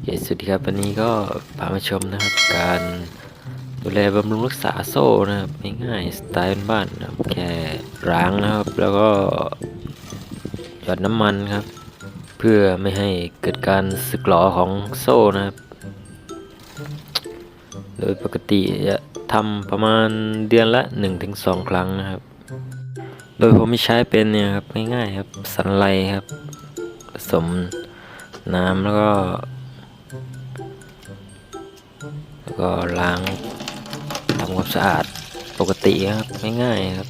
เยสวัสดีครับวันนี้ก็พามาชมนะครับ การดูแลบำรุงรักษาโซ่นะครับง่ายๆสไตล์บ้านนะครับแค่ล้างนะครับ แล้วก็หยดน้ำมันครับ เพื่อไม่ให้เกิดการสึกหรอของโซ่นะครับ โดยปกติจะทำประมาณเดือนละ 1-2 ครั้งนะครับ โดยผมไม่ใช้เป็นเนี่ยครับง่ายๆครับสันไลครับผสมน้ำแล้วก็ ก็ล้างทำความสะอาดปกติครับง่ายๆครับ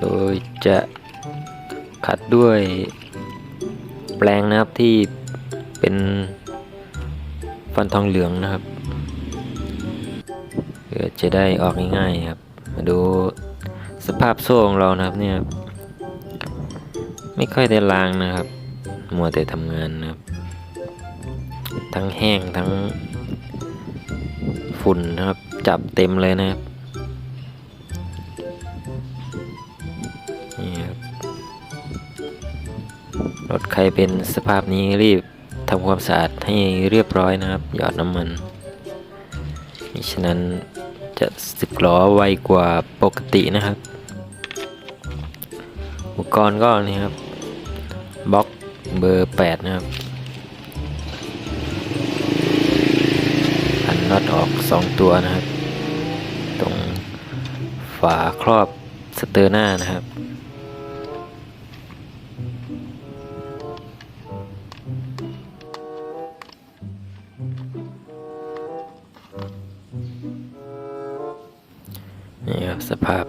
โดยจะขัดด้วยแปลงนะครับที่เป็นฟันทองเหลืองนะครับเพื่อจะได้ออกง่ายๆครับ มาดู ภาพโซ่ของเรานะครับเนี่ยไม่ค่อยได้ล้างนะครับ มัวแต่ทำงานนะครับ ทั้งแห้งทั้ง ฝุ่นนะครับ จับเต็มเลยนะครับนี่ครับรถใครเป็นสภาพนี้รีบทำความสะอาดให้เรียบร้อยนะครับ หยอดน้ำมันมิฉะนั้นจะสึกหรอไวกว่าปกตินะครับ ปกรณ์ก็นี่ครับบล็อกเบอร์ 8 นะครับอันน็อตออก 2 ตัวนะครับ ตรงฝาครอบสเตอร์หน้านะครับ นี่ครับสภาพ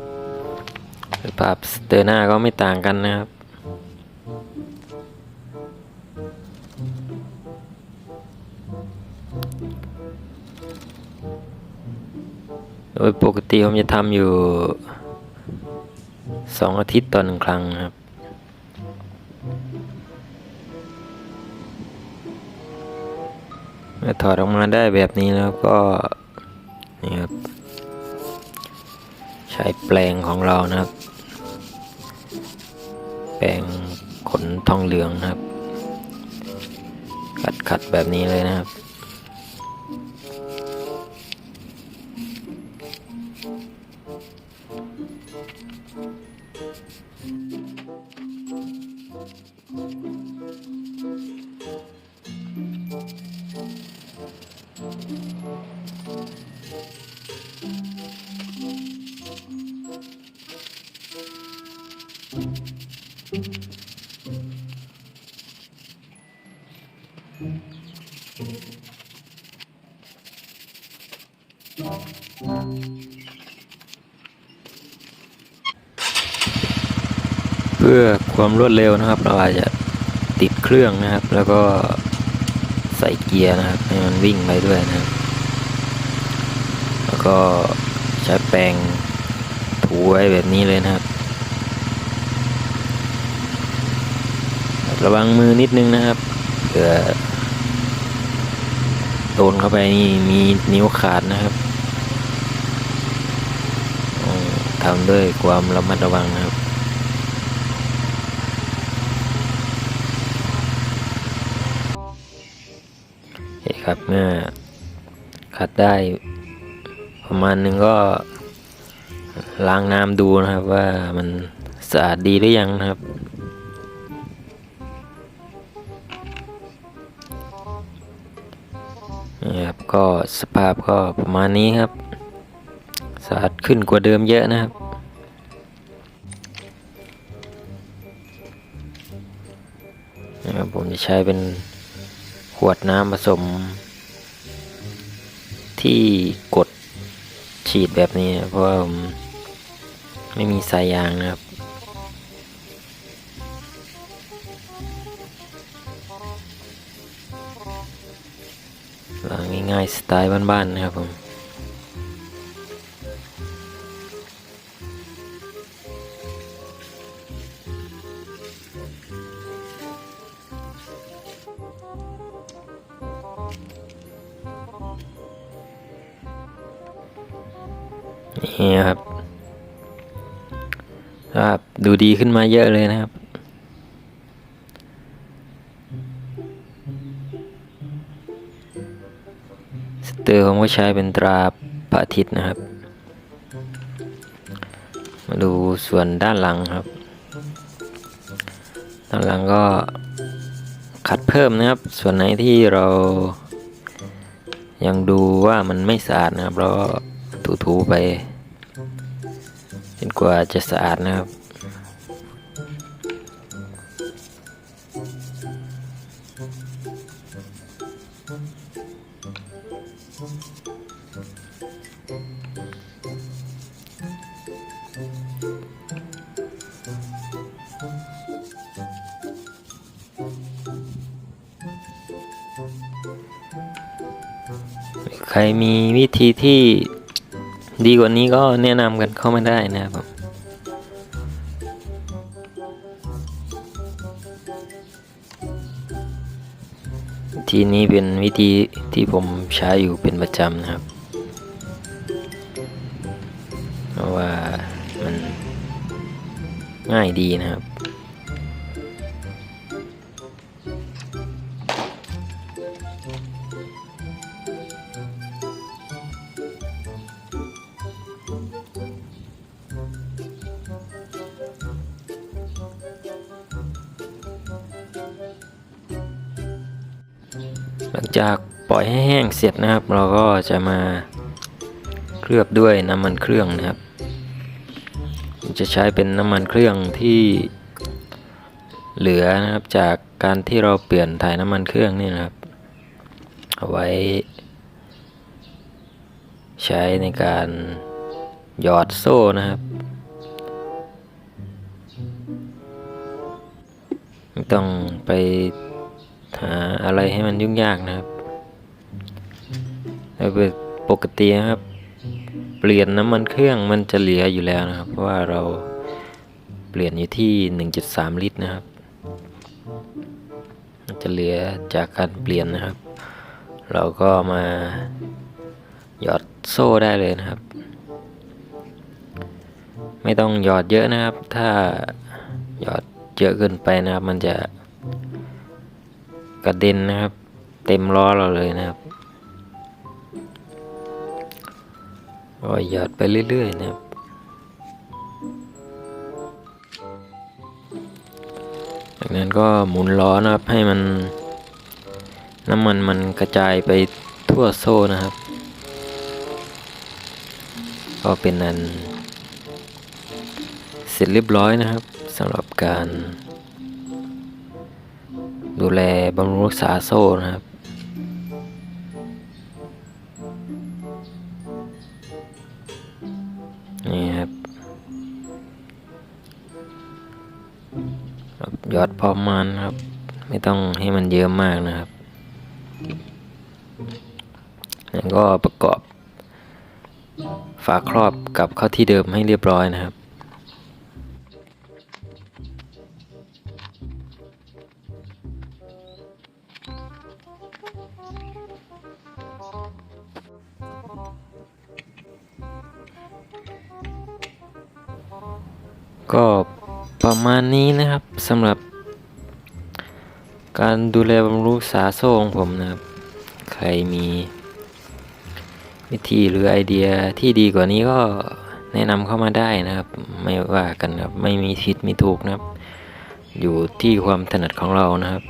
สภาพสเตอร์หน้าก็ไม่ต่างกันนะครับ โดยปกติผมจะทำอยู่สองอาทิตย์ต่อหนึ่งครั้งครับเมื่อถอดออกมาได้แบบนี้แล้วก็นี่ครับ ใช้แปลงของเรานะครับ แปลงขนทองเหลืองนะครับ ขัดขัดแบบนี้เลยนะครับ เพื่อความรวดเร็วนะครับ เราอาจจะติดเครื่องนะครับ แล้วก็ใส่เกียร์นะครับให้มันวิ่งไปด้วยนะครับ แล้วก็ใช้แปรงถูไว้แบบนี้เลยนะครับระวังมือนิดนึงนะครับเผื่อ โดนเข้าไปนี่มีนิ้วขาดนะครับทำด้วยความระมัดระวังนะครับโอเคครับเมื่อขัดได้ประมาณหนึ่งก็ล้างน้ำดูนะครับว่ามันสะอาดดีหรือยังนะครับ นี่ครับก็สภาพก็ประมาณนี้ครับสะอาดขึ้นกว่าเดิมเยอะนะครับนะครับผมจะใช้เป็นขวดน้ำผสม ที่กดฉีดแบบนี้ เพราะว่าผมไม่มีสายยางนะครับ ล้างง่ายๆสไตล์บ้านๆนะครับผมนี่ครับครับดูดีขึ้นมาเยอะเลยนะครับ สเตอร์ผมก็ใช้เป็นตราพระอาทิตย์นะครับ มาดูส่วนด้านหลังครับ ด้านหลังก็ขัดเพิ่มนะครับ ส่วนไหนที่เรายังดูว่ามันไม่สะอาดนะครับ เราถูๆไปจนกว่าจะสะอาดนะครับ ใครมีวิธีที่ดีกว่านี้ก็แนะนำกันเข้ามาได้นะครับผมวิธีนี้เป็นวิธีที่ผมใช้อยู่เป็นประจำนะครับ เพราะว่ามันง่ายดีนะครับ หลังจากปล่อยให้แห้งเสร็จนะครับ เราก็จะมาเคลือบด้วยน้ำมันเครื่องนะครับจะใช้เป็นน้ำมันเครื่องที่เหลือนะครับจากการที่เราเปลี่ยนถ่ายน้ำมันเครื่องนี่นะครับ เอาไว้ ใช้ในการหยอดโซ่นะครับไม่ต้องไป หาอะไรให้มันยุ่งยากนะครับแล้วปกตินะครับ เปลี่ยนน้ำมันเครื่องมันจะเหลืออยู่แล้วนะครับ เพราะว่าเราเปลี่ยนอยู่ที่ 1.3 ลิตรนะครับมันจะเหลือจากการเปลี่ยนนะครับ เราก็มาหยอดโซ่ได้เลยนะครับ ไม่ต้องหยอดเยอะนะครับ ถ้าหยอดเยอะเกินไปนะครับ มันจะ กระเด็นนะครับ เต็มล้อเราเลยนะครับก็หยอดไปเรื่อย ๆ นะครับ จากนั้นก็หมุนล้อนะครับให้มันน้ำมันมันกระจายไปทั่วโซ่นะครับ ก็เป็นนั้นเสร็จเรียบร้อยนะครับสำหรับการ ดูแลบำรุงรักษาโซ่นะครับนี่ครับยอดพอมาณครับ ไม่ต้องให้มันเยอะมากนะครับแล้วก็ประกอบฝาครอบกลับเข้าที่เดิมให้เรียบร้อยนะครับ มาณนี้นะครับสำหรับ การดูแลบำรุงสาโซ่ของผมนะครับ ใครมี วิธีหรือไอเดียที่ดีกว่านี้ก็แนะนำเข้ามาได้นะครับ ไม่ว่ากันครับ ไม่มีผิดมีถูกนะครับ อยู่ที่ความถนัดของเรานะครับ